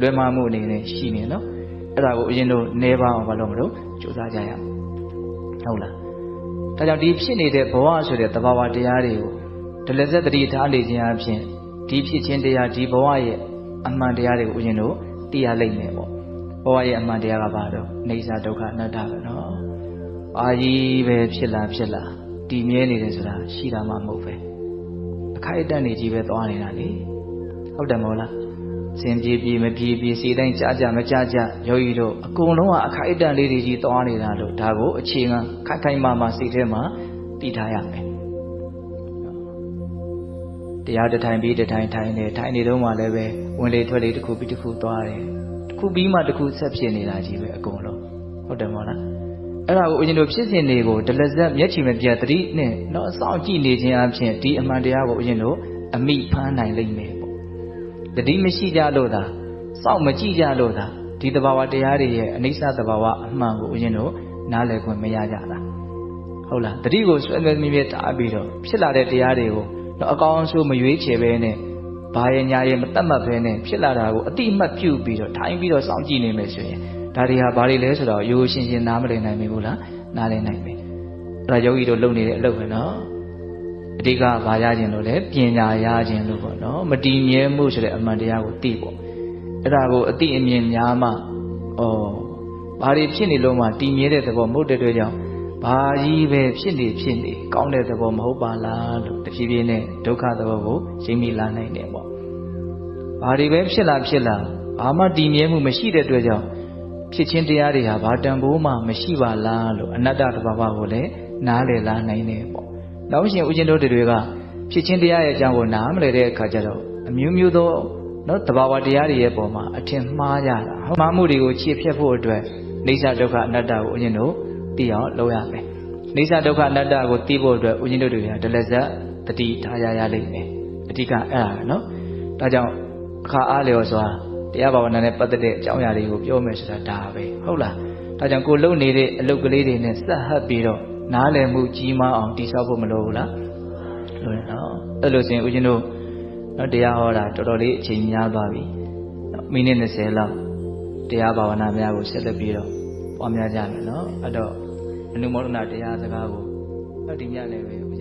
လွယ်မှားမှုအနေနဲ့ရှိနေနော်အဲ့ဒါကိုအရင်တို့နေပါအောင်ဘာလို့မလို့စူးစမ်းကြရအောင်ဟုတ်လား ဒါကြောင့်ဒီဖြစ်နေတဲ့ဘဝဆိုတဲ့သဘာဝတရားတွေကိုဒလဇက်တတိထားနေခြင်းအပြင်ဒီဖြစ်ခြင်းတရားဒီဘဝရဲ့အမှန်တရားတွေကိုဦးဇင်းတို့သိရလိမ့်မယ်ပေါ့ဘဝရဲ့အမှန်တရားကဘာတော့နေစာဒုက္ခအနတ္တပဲနော်အာကြီးပဲဖြစ်လာဖြစ်လာတည်မြဲနေတယ်ဆိုတာရှိတာမှမဟုတ်ပဲအခိုက်အတန့်နေကြီးပဲသွားနေတာလေဟုတ်တယ်မဟုတ်လား စင်ပြေပြေမပြေပြေစီတိုင်းကြာကြာမကြာကြာယောဂီတို့အကုန်လုံးကအခိုက်အတန့်လေးတွေကြီးသွားနေတာလို့ဒါကိုအခြေခံခိုက်ခိုက်မာမာစိတ်ထဲမှာတည်ထားရမယ်တရားတစ်ထိုင်ပြီးတစ်ထိုင်ထိုင်နေထိုင်နေတော့မှလည်းပဲဝင်လေထွက်လေတစ်ခုပြီးတစ်ခုသွားတယ်တစ်ခုပြီးမှတစ်ခုဆက်ဖြစ်နေတာကြီးပဲအကုန်လုံးဟုတ်တယ်မဟုတ်လားအဲ့ဒါကိုဦးဇင်းတို့ဖြစ်စဉ်တွေကိုဒလဇက်မျက်ခြေမပြတ်တတိနဲ့တော့အဆောင်ကြည့်နေခြင်းအပြင်ဒီအမှန်တရားကိုဦးဇင်းတို့အမိဖမ်းနိုင်လိမ့်မယ်ပေါ့ တတိမရှိကြလို့သာစောင့်မကြည့်ကြလို့သာဒီတဘာဝတရားတွေရဲ့အနိစ္စတဘာဝအမှန်ကိုဦးဇင်းတို့နားလည်ခွင့်မရကြတာဟုတ်လားတတိကိုဆွဲဆွဲမြဲမြဲတားပြီးတော့ဖြစ်လာတဲ့တရားတွေကိုတော့အကောင်းဆုံးမရွေးချယ်ပဲနဲ့ဘာရဲ့ညာရဲ့မတတ်မှတ်ပဲနဲ့ဖြစ်လာတာကိုအတိအမှတ်ပြုပြီးတော့ထိုင်ပြီးတော့စောင့်ကြည့်နေမယ်ဆိုရင်ဒါတွေဟာဘာတွေလဲဆိုတော့ရိုးရှင်းရှင်းနားမလည်နိုင်ဘူးလားနားလည်နိုင်ပြီအဲ့ဒါယောဂီတို့လုပ်နေတဲ့အလုပ်ပဲနော် အဓိကဘာရခြင်းလို့လဲပညာရခြင်းလို့ပေါ့နော်မတည်မြဲမှုဆိုတဲ့အမှန်တရားကိုသိပေါ့အဲ့ဒါကိုအတိအမြင်များမှဩဘာတွေဖြစ်နေလို့မှတည်မြဲတဲ့သဘောမဟုတ်တဲ့အတွက်ကြောင့်ဘာကြီးပဲဖြစ်နေဖြစ်နေကောင်းတဲ့သဘောမဟုတ်ပါလားလို့တဖြည်းဖြည်းနဲ့ဒုက္ခသဘောကိုရှင်းမိလာနိုင်တယ်ပေါ့ဘာတွေပဲဖြစ်လာဖြစ်လာဘာမှတည်မြဲမှုမရှိတဲ့အတွက်ကြောင့်ဖြစ်ချင်းတရားတွေဟာဘာတန်ဖိုးမှမရှိပါလားလို့အနတ္တတဘာဝကိုလည်းနားလည်လာနိုင်တယ်ပေါ့ နောက်ရှင်ဦးဇင်းတို့တွေကဖြစ်ချင်းတရားရဲ့အကြောင်းကိုနားမလည်တဲ့အခါကျတော့အမျိုးမျိုးသောနော်တဘာဝတရားတွေရဲ့ပုံမှာအထင်မှားကြတာဟုတ်မှားမှုတွေကိုခြေဖြတ်ဖို့အတွက်နေစာဒုက္ခအနတ္တကိုဦးဇင်းတို့သိအောင်လုပ်ရမယ်နေစာဒုက္ခအနတ္တကိုသိဖို့အတွက်ဦးဇင်းတို့တွေကဒလဇတ်တတိထားရရလိမ့်မယ်အဓိကအဲ့ဒါပဲနော်ဒါကြောင့်အခါအားလျော်စွာတရားဘာဝနာနဲ့ပတ်သက်တဲ့အကြောင်းအရာတွေကိုပြောမယ်ဆိုတာဒါပဲဟုတ်လားဒါကြောင့်ကိုလုံနေတဲ့အလုပ်ကလေးတွေနဲ့ဆက်ဟပ်ပြီးတော့ နားလည်မှုကြီးမားအောင်တိဆောက်ဖို့မလိုဘူးလားလိုရနော်အဲ့လိုဆိုရင်ဦးဇင်းတို့နော်တရားဟောတာတော်တော်လေးအချိန်များသွားပြီမိနစ်20လောက်တရားဘာဝနာများကိုဆက်လက်ပြီးတော့ပွားများကြမယ်နော်အဲ့တော့အနုမောဒနာတရားစကားကိုအဲ့ဒီမြတ်လည်းပဲဦးဇင်းတို့